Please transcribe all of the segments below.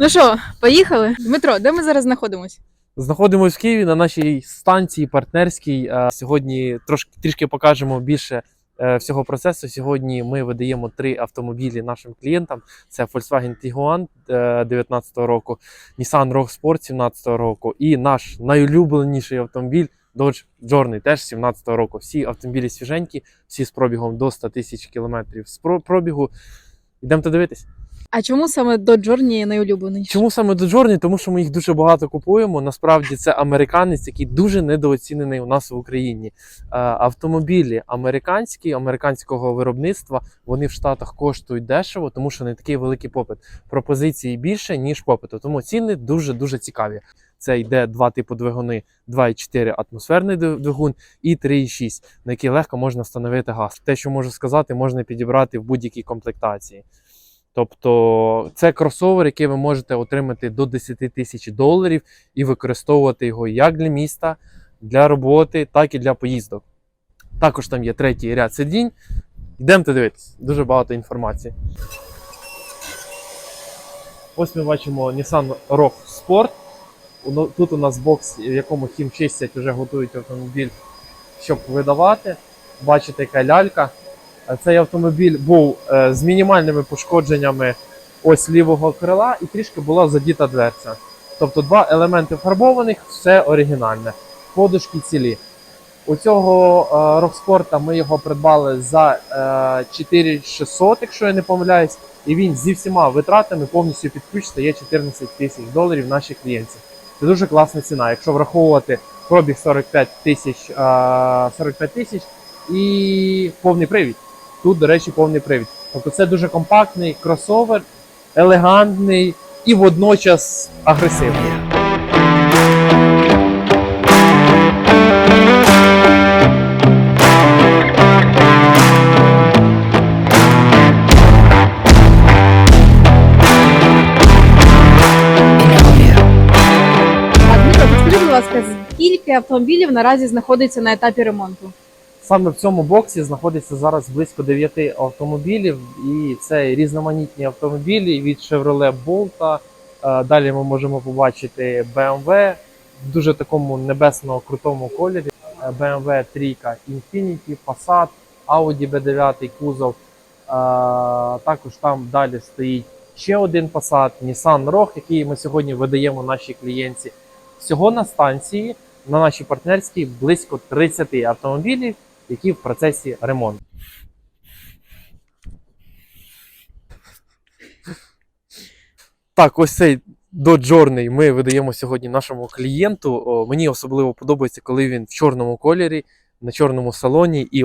Ну що, поїхали? Дмитро, де ми зараз знаходимося? Знаходимося в Києві на нашій станції партнерській. Е, Сьогодні трошки трішки покажемо більше е, всього процесу. Сьогодні ми видаємо три автомобілі нашим клієнтам: це Volkswagen Tiguan 2019 року, Nissan Rogue Sport 2017 року і наш найулюбленіший автомобіль Dodge Journey теж 2017 року. Всі автомобілі свіженькі, всі з пробігом до 100 тисяч кілометрів з пробігу. Йдемо дивитись. А чому саме до Джорні найулюблений? Чому саме до Джорні? Тому що ми їх дуже багато купуємо. Насправді це американець, який дуже недооцінений у нас в Україні. Е, Автомобілі американські, американського виробництва, вони в Штатах коштують дешево, тому що не такий великий попит. Пропозиції більше, ніж попиту. Тому ціни дуже дуже цікаві. Це йде два типу двигуни: 2,4 атмосферний двигун і 3,6, на який легко можна встановити газ. Те, що можу сказати, можна підібрати в будь-якій комплектації. Тобто це кросовер, який ви можете отримати до 10 тисяч доларів і використовувати його як для міста, для роботи, так і для поїздок. Також там є третій ряд сидінь. Йдемте дивитися, дуже багато інформації. Ось ми бачимо Nissan Rogue Sport. Тут у нас бокс, в якому хімчистять, вже готують автомобіль, щоб видавати. Бачите, яка лялька. Е, Цей автомобіль був е, з мінімальними пошкодженнями ось лівого крила і трішки була задіта дверця. Тобто два елементи фарбованих, все оригінальне. Подушки цілі. У цього е, Рокспорта ми його придбали за е, 4600, якщо я не помиляюсь, і він зі всіма витратами повністю під ключ стає 14 тисяч доларів наших клієнтів. Це дуже класна ціна. Якщо враховувати пробіг 45 тисяч, е, 45 тисяч і повний привід. Тут, до речі, повний привід. Тобто це дуже компактний кросовер, елегантний і водночас агресивний. Скільки автомобілів наразі знаходиться на етапі ремонту? Саме в цьому боксі знаходиться зараз близько 9 автомобілів, і це різноманітні автомобілі від Chevrolet Bolt. е, Далі ми можемо побачити BMW в дуже такому небесно крутому кольорі. е, BMW 3 Infiniti, Passat, Audi B9 кузов. Е, Також там далі стоїть ще один Passat, Nissan Rogue, який ми сьогодні видаємо нашій клієнтці. Всього на станції на нашій партнерській близько 30 автомобілів які в процесі ремонту. Так, ось цей Journey ми видаємо сьогодні нашому клієнту. Мені особливо подобається, коли він в чорному кольорі, на чорному салоні, і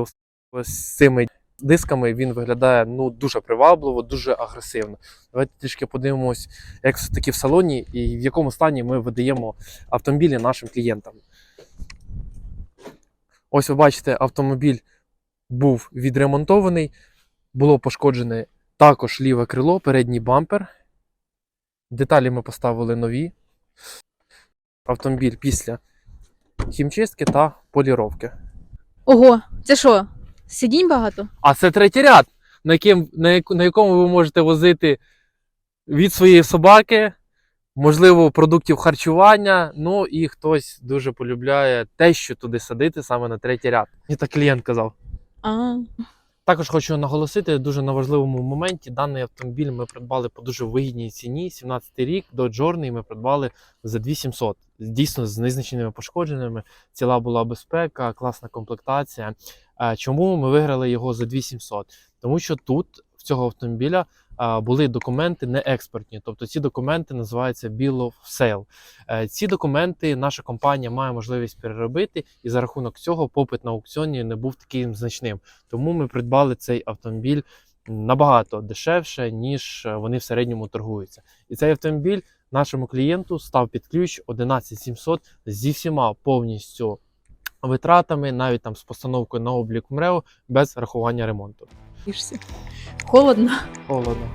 з цими дисками він виглядає ну, дуже привабливо, дуже агресивно. Давайте трішки подивимось, як все таки в салоні і в якому стані ми видаємо автомобілі нашим клієнтам. Ось ви бачите, автомобіль був відремонтований, було пошкоджене також ліве крило, передній бампер. Деталі ми поставили нові. Автомобіль після хімчистки та поліровки. Ого, це що? Сидінь багато? А це третій ряд, на, яким, на, якому ви можете возити від своєї собаки, можливо, продуктів харчування. Ну і хтось дуже полюбляє те, що туди садити саме на третій ряд. Мені так клієнт казав. А, Також хочу наголосити дуже на важливому моменті. Даний автомобіль ми придбали по дуже вигідній ціні. 17-й рік до Journey ми придбали за 2700. Дійсно з незначними пошкодженнями. Ціла була безпека, класна комплектація. Е, Чому ми виграли його за 2700? Тому що тут цього автомобіля були документи не експортні, тобто ці документи називаються Bill of Sale. Е, Ці документи наша компанія має можливість переробити, і за рахунок цього попит на аукціоні не був таким значним. Тому ми придбали цей автомобіль набагато дешевше, ніж е, вони в середньому торгуються. І цей автомобіль нашому клієнту став під ключ 11700 зі всіма повністю витратами, навіть там з постановкою на облік МРЕО без рахування ремонту. Холодно. Холодно.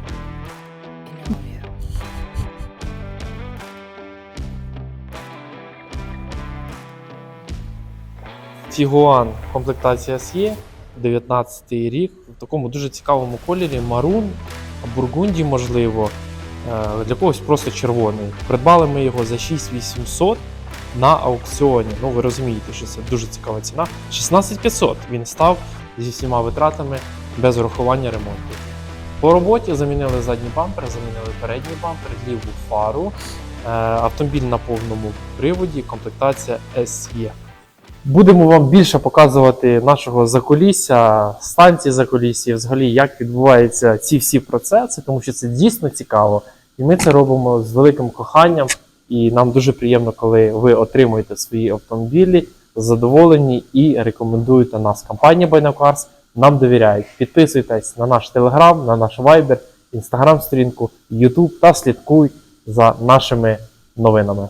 Тігуан комплектація SE, 19 й рік, в такому дуже цікавому кольорі, марун, бургунді, можливо. е, для когось просто червоний. Придбали ми його за 6800 на аукціоні. Ну ви розумієте, що це дуже цікава ціна. 16500 він став зі всіма витратами без урахування ремонту. По роботі замінили задній бампер, замінили передній бампер, ліву фару. Е, Автомобіль на повному приводі, комплектація SE. Будемо вам більше показувати нашого закулісся, станції закулісся, взагалі як відбуваються ці всі процеси, тому що це дійсно цікаво. І ми це робимо з великим коханням. І нам дуже приємно, коли ви отримуєте свої автомобілі, задоволені і рекомендуєте нас. Компанія Байнакарс нам довіряють. Підписуйтесь на наш телеграм, на наш вайбер, інстаграм сторінку, Ютуб та слідкуй за нашими новинами.